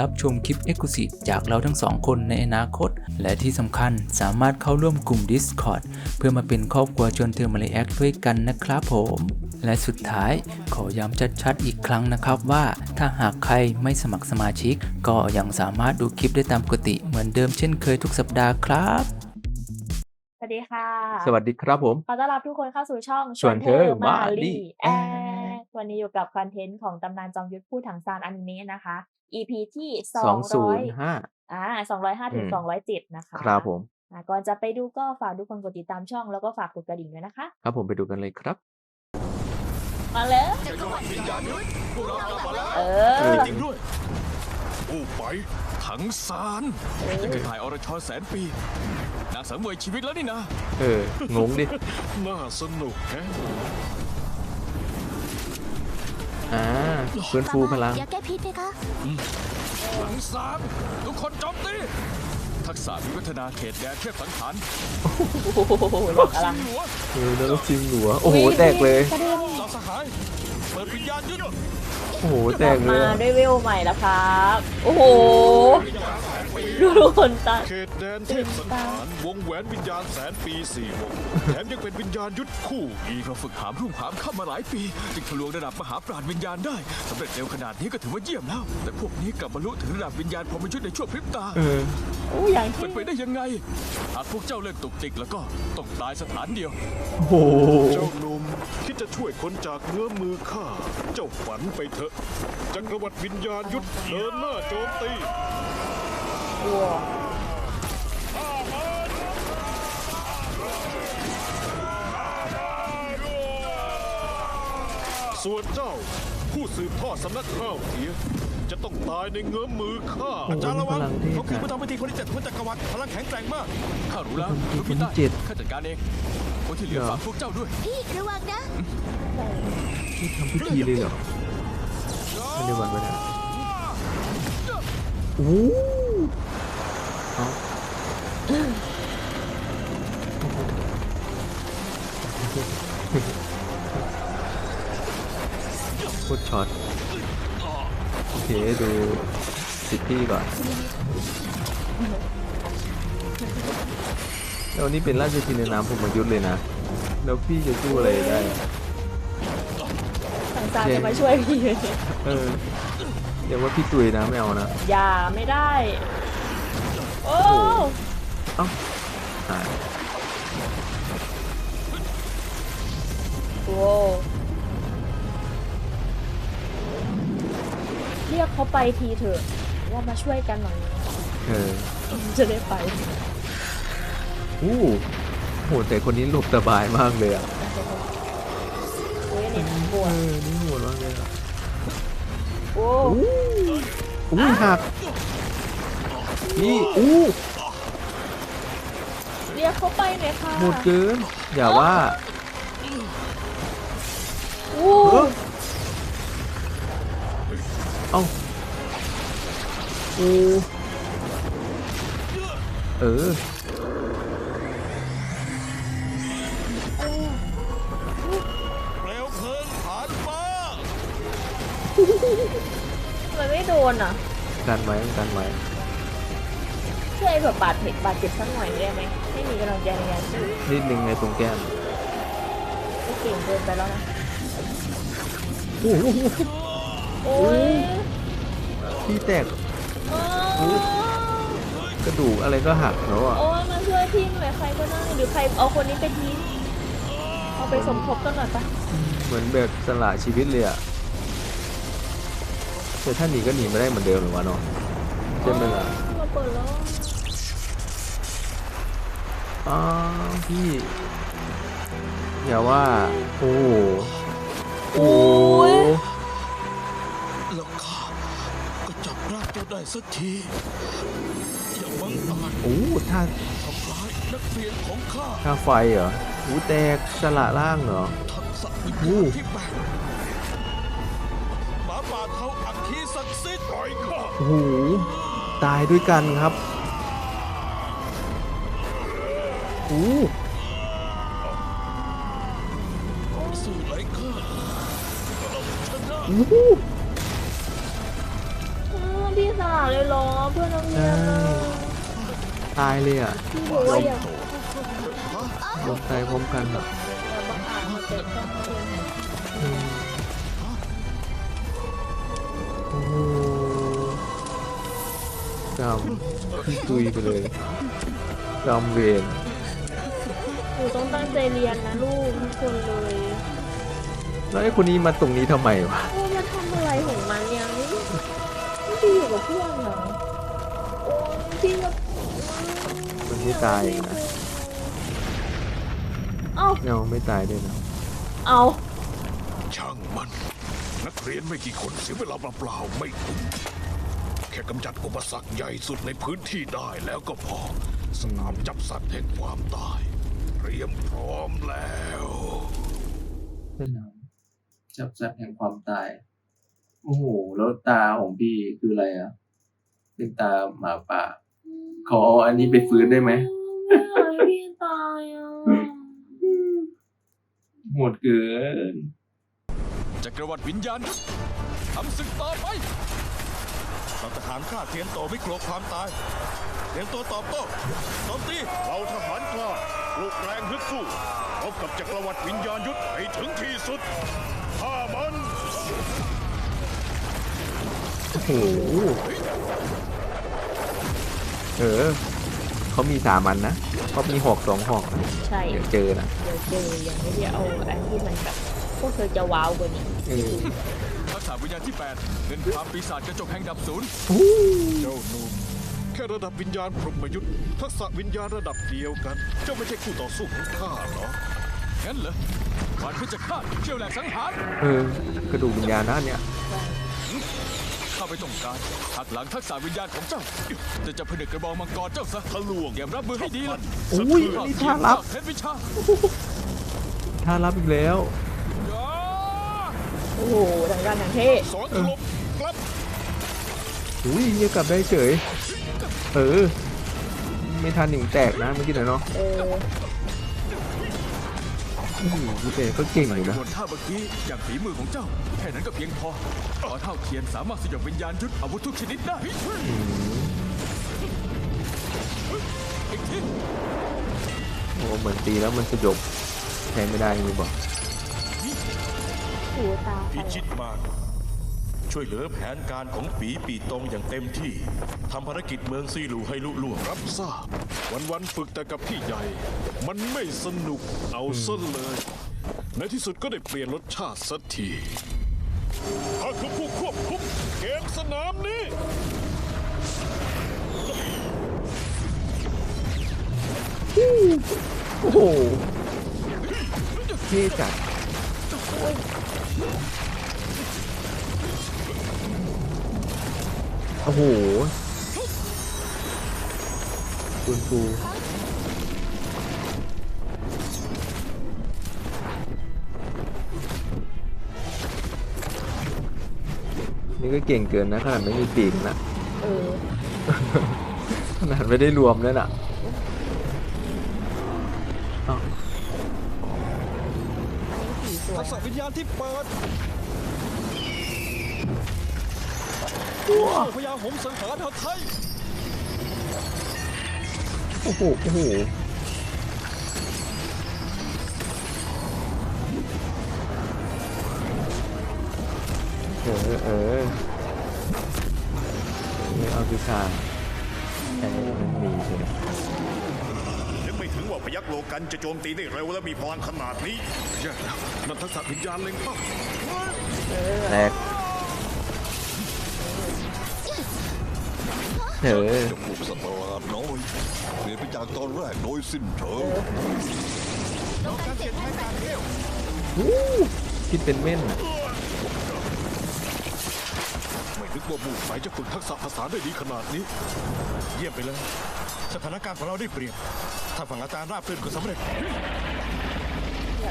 รับชมคลิป e x c l u s i v e จากเราทั้งสองคนในอนาคต และที่สำคัญสามารถเข้าร่วมกลุ่ม Discord เพื่อมาเป็นครอบครัวชวนเธอมาเลแอคด้วยกันนะครับผม และสุดท้ายขอย้ำชัดๆอีกครั้งนะครับว่า ถ้าหากใครไม่สมัครสมาชิก ก็ยังสามารถดูคลิปได้ตามปกติเหมือนเดิมเช่นเคยทุกสัปดาห์ครับ สวัสดีค่ะ สวัสดีครับผม ขอต้อนรับทุกคนเข้าสู่ช่องชวนเธอมาลีแอควันนี้อยู่กับคอนเทนต์ของตำนานจอมยุทธผู้ถังซานอนิเมะนะคะ EP ที่สองร้อย205อ่าสองร้อยห้าถึงอืมสองร้อยเจ็ดนะคะครับผมอ่าก่อนจะไปดูก็ฝากทุกคนกดติดตามช่องแล้วก็ฝากกดกระดิ่งด้วยนะคะ ครับผมไปดูกันเลยครับ มาเลยเออจริงด้วยผู้ไปถังซานยังเคยถ่ายอรชรแสนปีนางสังเวยชีวิตแล้วนี่นะ เออ งงดิ น่าสนุกแฮะ อ่าฟื้นฟูพลังยาแก้พิษไหมคะถังซานทุกคนโจมตีทักษะวิวัฒนาเขตแดนเทพสังหารโอ้โหหลอกอลังหัวเออแล้วจริงหัว โอ้โห แตกเลย กระเด็นเราสหายเปิดวิญญาณยุทธโอ้โหแตกเลยมาอะด้วยเวลใหม่แล้วครับ โอ้โห ดูทุกคนตา เขตแดนเทพสังหารวงแหวนวิญญาณแสนปีสี่วง แถมยังเป็นวิญญาณยุทธคู่อีกเราฝึกหามรุ่งหามเข้ามาหลายปี จึงทะลวงระดับมหาปราชญ์วิญญาณได้สำเร็จเร็วขนาดนี้ก็ถือว่าเยี่ยมแล้ว แต่พวกนี้กลับบรรลุถึงระดับวิญญาณพรหมยุทธในช่วงพริบตา เออ โอ้อย่างที่เป็นไปได้ยังไง หากพวกเจ้าเลิกตุกติกแล้วก็ต้องตายสถานเดียว โอ้โห เจ้าหนุ่มที่จะช่วยคนจากเงื้อมือข้าเจ้าฝันไปเถอะ จักรวรรดิวิญญาณยุทธเดินหน้าโจมตีวัวส่วนเจ้า ผู้สืบทอดสำนักข้าวเทียจะต้องตายในเงื้อมือข้าโอ้โหอาจารย์ระวังพลังเทพเขาคืออะพระธรรมวิธีคนที่เจ็ดคนจักรวรรดิพลังแข็งแกร่งมากข้ารู้แล้วพระธรรมวิธีรู้พี่ใต้คนที่เจ็ดข้าจัดการเองคนที่เหลือเหรอฝากพวกเจ้าด้วยพี่ระวังนะ นี่ทำพิธีเลยเหรอไม่ได้วันไปนะโอ้โหเอาพูดช็อต โอเค ดูสิทธิ์พี่ก่อนแล้ววันนี้เป็นราชทินในนามผมมายุทธเลยนะ แล้วพี่จะสู้อะไรได้ สังสารจะมาช่วยพี่เอออย่าว่าพี่ตุยนะไม่เอานะ อย่าไม่ได้ โอ้เอ้าหายโหเรียกเขาไปทีเถอะ ว่ามาช่วยกันหน่อยเออจะได้ไป อู้โหแต่คนนี้หลบสบายมากเลยอะ โอ้ยอันนี่ปวเอดอนี่โหดมากเลยอะโอ้อู้อู้หักนี่อู้เรียกเขาไปหน่อยค่ะโหดเกินอย่าว่าโอ้เออเอ้าอู้เออ กันไว้กันไว้ช่วยแบบบาดเจ็บบาดเจ็บสักหน่อยได้ไหมไม่มีกำลังใจในการสู้นิดนึงในตรงแก้มก็เก่งเกินไปแล้วนะโอ้โหโอ้ยพี่แตกโอ้ยกระดูกอะไรก็หักแล้วอะโอ้ยมาช่วยทีมหน่อยใครก็ได้หรือใครเอาคนนี้ไปทีมเอาไปสมทบกันหน่อยปะเหมือนแบบสละชีวิตเลยอะ แต่ถ้าหนีก็หนีไม่ได้เหมือนเดิมหรือวะเนาะใช่ไหมล่ะมาเปิดแล้วเอ๋อพี่อย่าว่า โอ้โหโอ้โหแล้วข้าก็จับร่างเจ้าได้สักที อย่าบังอาจโอ้โหท่าทำร้ายนักเรียนของข้าท่าไฟเหรอหูแตกสละล่างเหรอทักษะวิญโอ้ญาณที่แปดหมา ป่าเขาอัคคีศักดิ์สิทธิ์ปล่อยข้าโอ้โหตายด้วยกันครับโอ้โหสู้ไรข้าก็ต้องชนะโอ้โหอืมพี่สาวเลยเหรอเพื่อนนักเรียนอะตายเลยอะพี่บอกว่าอย่าลงตายพร้อมกันแบบอย่าบังอาจมาเตะช่องนักเรีย กำตุยไปเลยกำเวรหนูต้องตั้งใจเรียนนะลูกทุกคนเลยแล้วไอ้คนนี้มาตรงนี้ทำไมวะโอ้มันทำอะไรของมันเนี่ยไม่ไม่ได้อยู่กับเพื่อนเหรอโอ้พี่กับมันไม่ตายอีกนะเอ้าเอาไม่ตายด้วยนะเอาช่างมัน นักเรียนไม่กี่คนเสียเวลาเปล่าๆไม่คุ้ม แค่กำจัดอุปสรรคใหญ่สุดในพื้นที่ได้แล้วก็พอ สนามจับสัตว์แห่งความตาย เตรียมพร้อมแล้วสนามจับสัตว์แห่งความตาย โอ้โห แล้วตาของพี่คืออะไรอะ เป็นตาหมาป่า ขออันนี้ไปฟื้นได้ไหมไม่อยากให้พี่ตายอะโหดเกินจักรวรรดิวิญญาณทำศึกต่อไป เราทหารข้าเทียนโตไม่กลัวความตายเตรียมตัวตอบโต้โจมตีเราทหารกล้าปลุกแรงฮึดสู้พบกับจักรวรรดิวิญญาณยุทธให้ถึงที่สุดฆ่ามันโอ้โหเออเขามีสามันนะเขามีหอกสองหอกนะใช่เดี๋ยวเจอนะเดี๋ยวเจอยังไม่ได้เอาอันที่มันแบบพวกเธอจะว้าวกว่านี้าณที่ 8 เงินความปีศาจกระจกแห่งดับศูนย์โอ้เจ้าหนุ่มแค่ระดับวิญญาณพรหมยุทธ์ทักษะวิญญาณระดับเดียวกัน เจ้าไม่ใช่คู่ต่อสู้ของข้าเหรองั้นเหรอหวานเพื่อจะฆ่าเชี่ยวแหลกสังหารเออกระดูกวิญญาณนะเนี่ยข้าไม่ต้องการหักหลังทักษะวิญญาณของเจ้า จะจะผนึกกระบองมังกรเจ้าซะทะลวงเตรียมรับมือให้ดีล่ะโอ้ยนี่ท่ารับเพชรวิชาท่ารับอีกแล้วอย่า โอ้โหทางด้านทางเท่สอนถลบกลับอุ้ยเงียกลับได้เฉย เออ ไม่ทันหนึ่งแตกนะเมื่อกี้หน่อยเนาะเออโอ้โหแต่ก็เก่งอยู่กนะระบวนท่าเมื่อกี้อย่างฝีมือของเจ้า แค่นั้นก็เพียงพอขอเท่าเทียนสามารถสยบวิญญาณยุทธอาวุธทุกชนิดได้อืมอีกทีโอ้เหมือนตีแล้วมันสยบใช้ไม่ได้มีบอก หูตาไปพิชิตมากช่วยเหลือแผนการของปีปีตรงอย่างเต็มที่ทำภารกิจเมืองซีลูให้ลุล่วงรับทราบวันวันๆฝึกแต่กับพี่ใหญ่ มันไม่สนุกเอาซะเลย ในที่สุดก็ได้เปลี่ยนรสชาติสักทีข้าคือผู้ควบคุมเกมสนามนี้ โอ้โหเท่จัด โอ้โหคุณครูนี่ก็เก่งเกินนะขนาดไม่มีปีกนะเออขนาดไม่ได้รวมเลยน่ะอ้าวอันนี้สีสวยทักษะวิญญาณที่เปิด พยาหมสังหารหาไทยโอ้โหโอ้โหเออเออนี่เอาคือคาแต่มันมีใช่ไหมนึกไม่ถึงว่าพยักโลกันจะโจมตีได้เร็วและมีพลังขนาดนี้แย่แล้วนั่นทักษะวิญญาณเล็งเป้าแตก เออจะผูกสัตว์ประหลาดน้อยเปลี่ยนเป็นจากตอนแรกโดยสิ้นเชิงคิดเป็นเม่นไม่นึกว่ามู่ไฟจะฝึกทักษะภาษาได้ดีขนาดนี้ เยี่ยมไปเลย สถานการณ์ของเราได้เปรียบ ถ้าฝั่งอาจารย์ราบรื่นก็สำเร็จ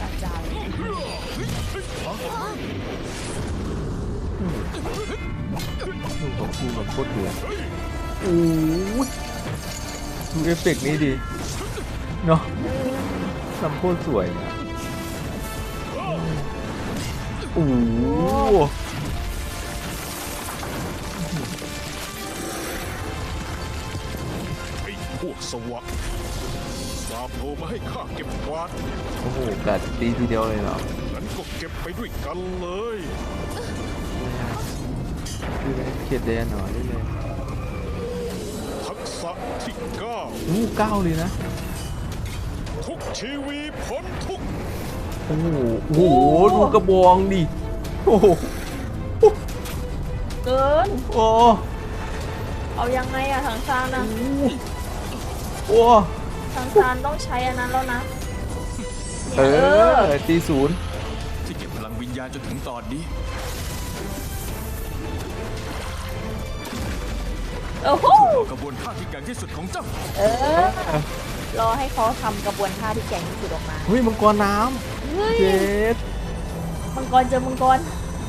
อาจารย์ดูของกูแบบโคตรเดือด อ้ยดูเอฟเฟกต์นี้ดี เนาะทำโคตรสวยอะโอ้โหไอ้พวกสวะสาบโผล่มาให้ข้าเก็บกวาดโอ้โหกัดตีทีเดียวเลยเหรองั้นก็เก็บไปด้วยกันเลยคือเขียดแดนเหรอได้เลยทักษะที่เก้าอู้เก้าเลยนะ ทุกชีวีพ้นทุกข์โอ้โหโอ้โหดูกระบองดิ โอ้โหเกิน โอ้เอายังไงอะทางซานอะโอ้ทางซานต้องใช้อันนั้นแล้วนะเออตีศูนย์ที่เก็บพลังวิญญาณจนถึงตอนนี้ โอ้โหกระบวนท่าที่แกร่งที่สุดของเจ้า เออ รอให้เขาทำกระบวนท่าที่แก่งที่สุดออกมาเฮ้ยมังกรน้เฮ้ำยเจ็ดมังกรเจอมังกร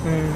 เออ